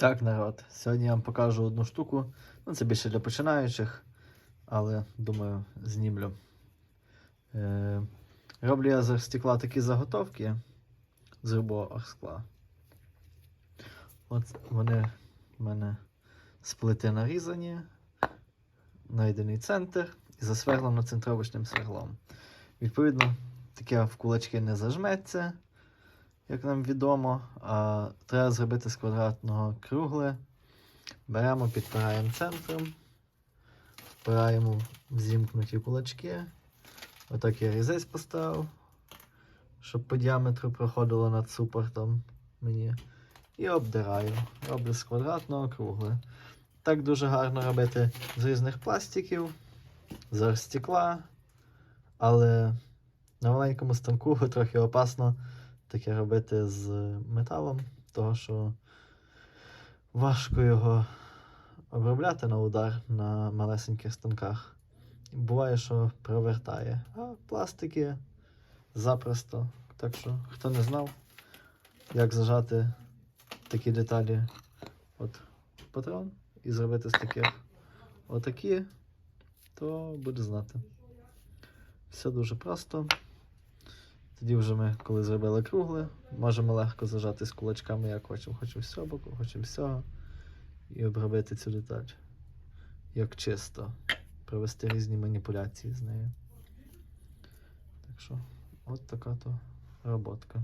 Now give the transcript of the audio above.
Так, народ. Сьогодні я вам покажу одну штуку. Ну, це більше для починаючих, але думаю, знімлю. Е, роблю я з стекла такі заготовки з грубого скла. От вони в мене з плити нарізані, знайдений центр і засверлено центровочним сверлом. Відповідно, таке в кулачки не зажметься як нам відомо, треба зробити з квадратного кругле. Беремо, підпираємо центром, впираємо в зімкнуті кулачки. Отак я різець поставив, щоб по діаметру проходило над супортом мені. І обдираю. Роблю з квадратного кругле. Так дуже гарно робити з різних пластиків, з стекла, але на маленькому станку трохи опасно таке робити з металом, того що важко його обробляти на удар на малесеньких станках. Буває, що провертає. А пластики запросто. Так що, хто не знав, як зажати такі деталі от патрон і зробити з таких отакі, то буде знати. Все дуже просто. Тоді вже ми, коли зробили кругле, можемо легко зажати з кулачками, як хочемо. Хочемо з боку, хочемо з цього. І обробити цю деталь. Як чисто. Провести різні маніпуляції з нею. Так що, от така то роботка.